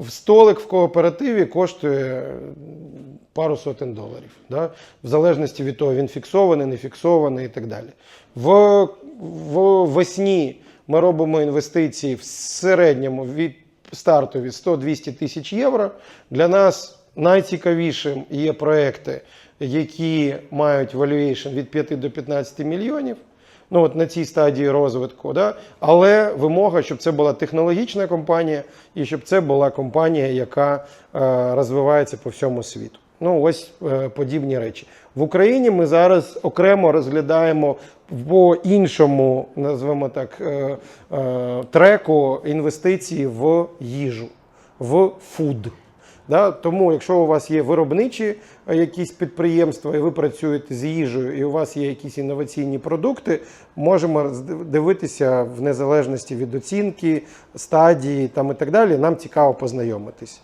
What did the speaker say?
в столик в кооперативі коштує пару сотень доларів. Да? В залежності від того, він фіксований, не фіксований і так далі. В, в весні ми робимо інвестиції в середньому від стартові 100-200 тисяч євро. Для нас найцікавішим є проекти, які мають valuation від 5 до 15 мільйонів. Ну, от на цій стадії розвитку, да? але вимога, щоб це була технологічна компанія і щоб це була компанія, яка е, розвивається по всьому світу. Ну, ось е, подібні речі. В Україні ми зараз окремо розглядаємо по іншому, назвемо так, е, е, треку інвестиції в їжу, в фуд. Да? Тому, якщо у вас є виробничі е, якісь підприємства, і ви працюєте з їжею, і у вас є якісь інноваційні продукти, можемо дивитися в незалежності від оцінки, стадії там і так далі. Нам цікаво познайомитись.